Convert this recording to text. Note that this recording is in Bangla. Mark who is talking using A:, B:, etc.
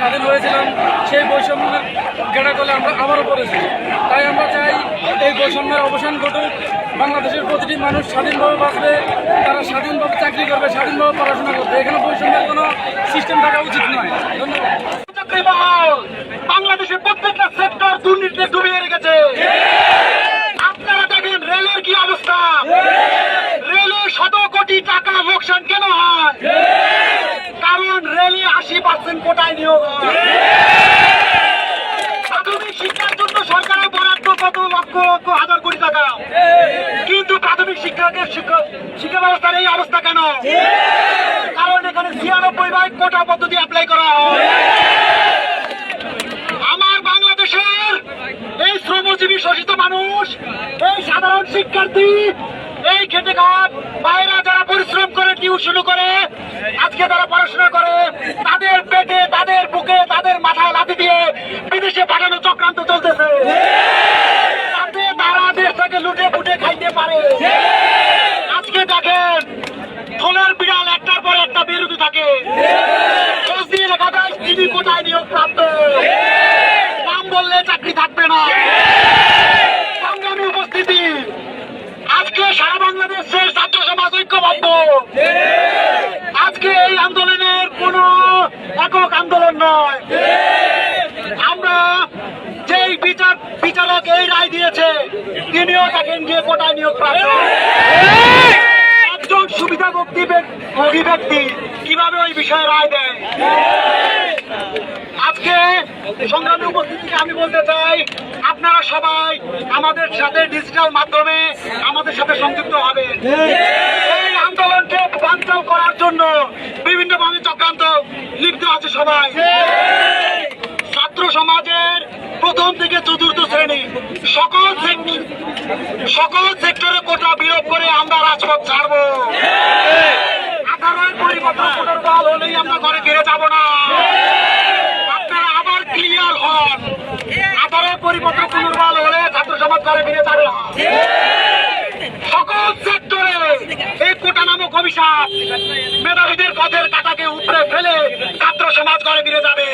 A: স্বাধীন হয়েছিলাম, সেই বৈষম্যের গেড়া করলে আমরা আবারও পড়েছি। তাই আমরা চাই এই বৈষম্যের অবসান ঘটুক, বাংলাদেশের প্রতিটি মানুষ স্বাধীনভাবে বাঁচবে, তারা স্বাধীনভাবে চাকরি করবে, স্বাধীনভাবে পড়াশোনা করবে। এখানে বৈষম্যের কোনো সিস্টেম থাকা উচিত নয়। ধন্যবাদ।
B: বাংলাদেশের প্রত্যেকটা সেক্টর দুর্নীতিতে ডুবিয়ে রেখেছে আপনারা দেখেন রেলের কি অবস্থা রেলে শত কোটি টাকা লোকসান কেন হয় কারণ রেলে আশি পার্সেন্ট কোটায় নিয়োগ প্রাথমিক শিক্ষার জন্য সরকারের বরাদ্দ কত লক্ষ লক্ষ হাজার কোটি টাকা? কিন্তু প্রাথমিক শিক্ষাকে শিক্ষা ব্যবস্থার এই অবস্থা কেন? কারণ এখানে ছিয়ানব্বই ভাগ কোটা পদ্ধতি অ্যাপ্লাই করা আমার বাংলাদেশের এই শ্রমজীবী শোষিত মানুষ, এই সাধারণ শিক্ষার্থী, এই খেটে খাওয়ার বাইরা যারা পরিশ্রম করে টিউশন করে, আজকে তারা পড়াশোনা পেটে তাদের বুকে, তাদের মাথায় লাথি দিয়ে বিদেশে পাঠানো চক্রান্ত চলতেছে। তাতে তারা দেশটাকে লুটে ফুটে খাইতে পারে। আজকে দেখেন থলের বিড়াল একটার পর একটা বিরোধী থাকে। যায় তিনি নিয়োগ প্রাপ্ত নাম বললে চাকরি থাকবে না। সংগ্রামী উপস্থিতি, আজকে সারা বাংলাদেশের ছাত্র সমাজ ঐক্যবদ্ধ আজকে এই আন্দোলনের কোন একক আন্দোলন নয় আমরা যেই বিচার বিচারক এই রায় দিয়েছে। তিনিও দেখেন যে কোটায় নিয়োগ প্রাপ্ত একজন সুবিধা ভোগী ভোগী ব্যক্তি কীভাবে ওই বিষয়ে রায় দেয়? আজকে সংগ্রামী উপস্থিতিকে আমি বলতে চাই, আপনারা সবাই আমাদের সাথে ডিজিটাল মাধ্যমে আমাদের সাথে সংযুক্ত হবে এই আন্দোলনকে বাঞ্চাল করার জন্য বিভিন্ন ভাবে চক্রান্ত লিপ্ত আছে সবাই। ছাত্র সমাজের প্রথম থেকে চতুর্থ শ্রেণি। সকল সকল সেক্টরে কোটা বিয়োগ করে আমরা রাজপথ ছাড়বো। আঠারোর পরিবর্তন পুনর্বহাল হলেই আমরা ঘরে ফিরে যাব না। আপনারা আবার ক্লিয়ার হন। আঠারোর পরিবর্তন পুনর্বহাল হলে ছাত্র সমাজ ঘরে ফিরে যাবে না। সকল সেক্টরে এই কোটা নামক অভিশাপ মেধাবীদের পথের কাটাকে উপরে ফেলে ছাত্র সমাজ ঘরে ফিরে যাবে।